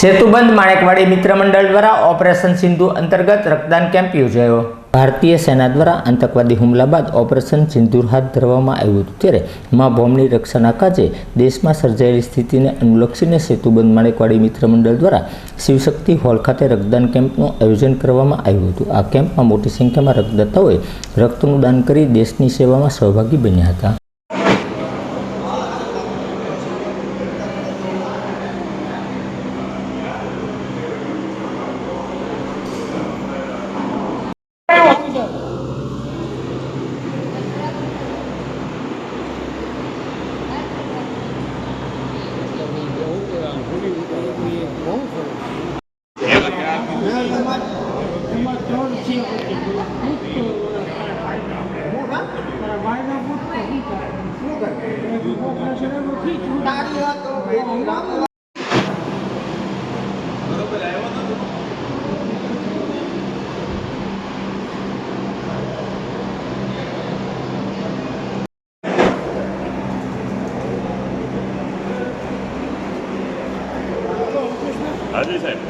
સેતુબંધ માણેકવાડી મિત્ર મંડળ દ્વારા ઓપરેશન સિંધુ અંતર્ગત રક્તદાન કેમ્પ યોજાયો. ભારતીય સેના દ્વારા આતંકવાદી હુમલા બાદ ઓપરેશન સિંધુર હાથ ધરવામાં આવ્યું હતું. ત્યારે મા બોમ્બની રક્ષાના કાજે દેશમાં સર્જાયેલી સ્થિતિને અનુલક્ષીને સેતુબંધ માણેકવાડી મિત્ર મંડળ દ્વારા શિવશક્તિ હોલ ખાતે રક્તદાન કેમ્પનું આયોજન કરવામાં આવ્યું હતું. આ કેમ્પમાં મોટી સંખ્યામાં રક્તદાતાઓએ રક્તનું દાન કરી દેશની સેવામાં સહભાગી બન્યા હતા. હાજી સાહેબ.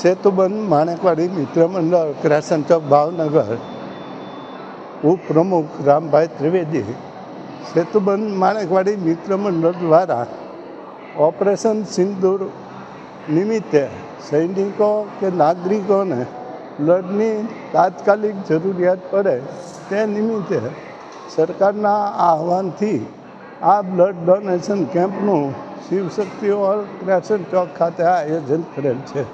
સેતુબંધ માણેકવાડી મિત્ર મંડળ ક્રાસન ચોક ભાવનગર. ઉપપ્રમુખ રામભાઈ ત્રિવેદી, સેતુબંધ માણેકવાડી મિત્ર મંડળ દ્વારા ઓપરેશન સિંદૂર નિમિત્તે સૈનિકો કે નાગરિકોને બ્લડની તાત્કાલિક જરૂરિયાત પડે તે નિમિત્તે સરકારના આહવાનથી આ બ્લડ ડોનેશન કેમ્પનું શિવશક્તિ ઓલ ક્રેશન ચોક ખાતે આયોજન કરેલ છે.